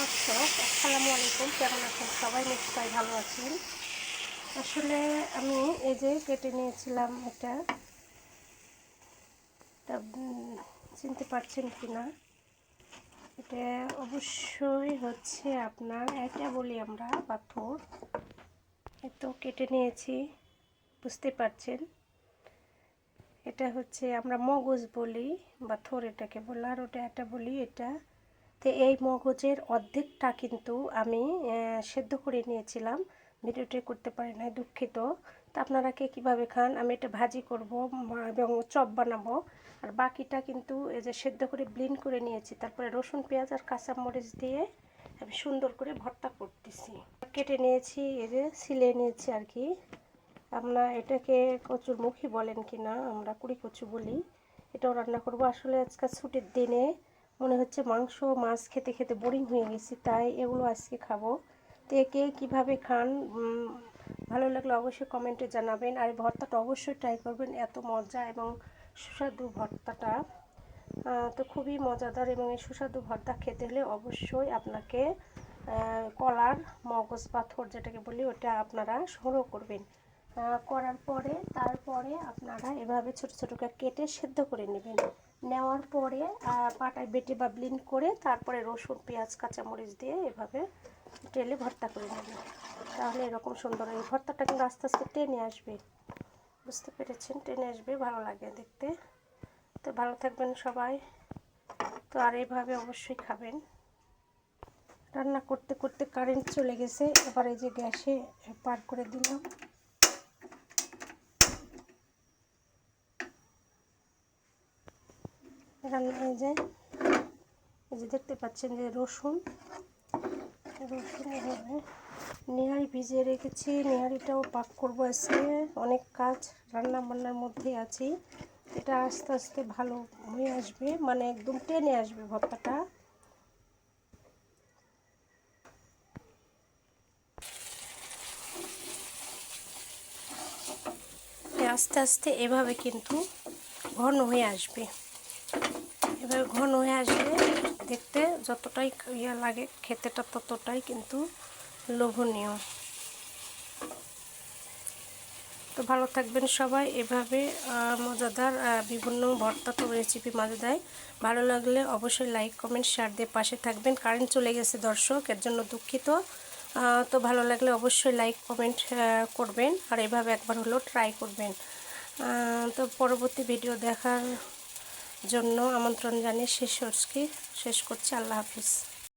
দর্শক আসসালামু আলাইকুম। কেমন আছেন সবাই? নিশ্চয়ই ভালো আছেন। আসলে আমি এই যে কেটে নিয়েছিলাম এটা এটা চিনতে পারছেন কি না এটা অবশ্যই হচ্ছে আপনার এটা বলি আমরা, পাথর। এতো কেটে নিয়েছি, বুঝতে পারছেন? এটা হচ্ছে আমরা মগজ বলি বা থোর এটাকে বলি, আর ওটা এটা বলি, এটা তো এই মগজের অর্ধেকটা কিন্তু আমি সেদ্ধ করে নিয়েছিলাম। ভিডিওটি করতে পারি না দুঃখিত। তা আপনারা কে কীভাবে খান? আমি এটা ভাজি করব এবং চপ বানাবো। আর বাকিটা কিন্তু এই যে সেদ্ধ করে ব্লিন করে নিয়েছি। তারপরে রসুন, পেঁয়াজ আর কাঁচামরিচ দিয়ে আমি সুন্দর করে ভর্তা করতেছি। কেটে নিয়েছি, এই যে সিলে নিয়েছি আর কি। আমরা এটাকে কচুর মুখী বলেন কি না আমরা কুড়ি কচু বলি। এটাও রান্না করব। আসলে আজকে ছুটির দিনে মনে হচ্ছে মাংস, মাছ খেতে খেতে বোরিং হয়ে গেছি, তাই এগুলো আজকে খাব। তো কে কীভাবে খান ভালো লাগলে অবশ্যই কমেন্টে জানাবেন। আর ভর্তাটা অবশ্যই ট্রাই করবেন, এত মজা এবং সুস্বাদু ভর্তাটা। তো খুবই মজাদার এবং এই সুস্বাদু ভর্তা খেতে হলে অবশ্যই আপনাকে কলার, মগজ, পাথর যেটাকে বলি, ওটা আপনারা সংগ্রহ করবেন। করার পরে, তারপরে আপনারা এভাবে ছোট ছোট কেটে সেদ্ধ করে নেবেন। নেওয়ার পরে পাটায় বেটে বা ব্লিন করে তারপরে রসুন, পেঁয়াজ, কাঁচামরিচ দিয়ে এভাবে টেলে ভর্তা করে নেবে। তাহলে এরকম সুন্দর এই ভর্তাটা কিন্তু আস্তে আস্তে টেনে আসবে। বুঝতে পেরেছেন? টেনে আসবে, ভালো লাগে দেখতে। তো ভালো থাকবেন সবাই। তো আর এইভাবে অবশ্যই খাবেন। রান্না করতে করতে কারেন্ট চলে গেছে। এবার এই যে গ্যাসে পার করে দিলাম। রান্না এই যে এই যে দেখতে পাচ্ছেন যে রসুন রসুন এভাবে নিহারি ভিজিয়ে রেখেছি। নিহারিটাও পাক করব আজকে। অনেক কাজ রান্না বান্নার মধ্যেই আছি। এটা আস্তে আস্তে ভালো হয়ে আসবে মানে একদম টেনে আসবে ভর্তাটা। আস্তে আস্তে এভাবে কিন্তু ঘন হয়ে আসবে। এভাবে ঘন হয়ে আসবে। দেখতে যতটাই ইয়া লাগে, খেতেটা ততটাই কিন্তু লোভনীয়। তো ভালো থাকবেন সবাই। এভাবে মজাদার বিভিন্ন ভর্তা তো রেসিপি মাঝে দেয় ভালো লাগলে অবশ্যই লাইক কমেন্ট শেয়ার দিয়ে পাশে থাকবেন। কারেন্ট চলে গেছে দর্শক, এর জন্য দুঃখিত। তো ভালো লাগলে অবশ্যই লাইক কমেন্ট করবেন। আর এভাবে একবার হলেও ট্রাই করবেন। তো পরবর্তী ভিডিও দেখার জন্য আমন্ত্রণ জানিয়ে শেষ শেষ করছি। আল্লাহ হাফিজ।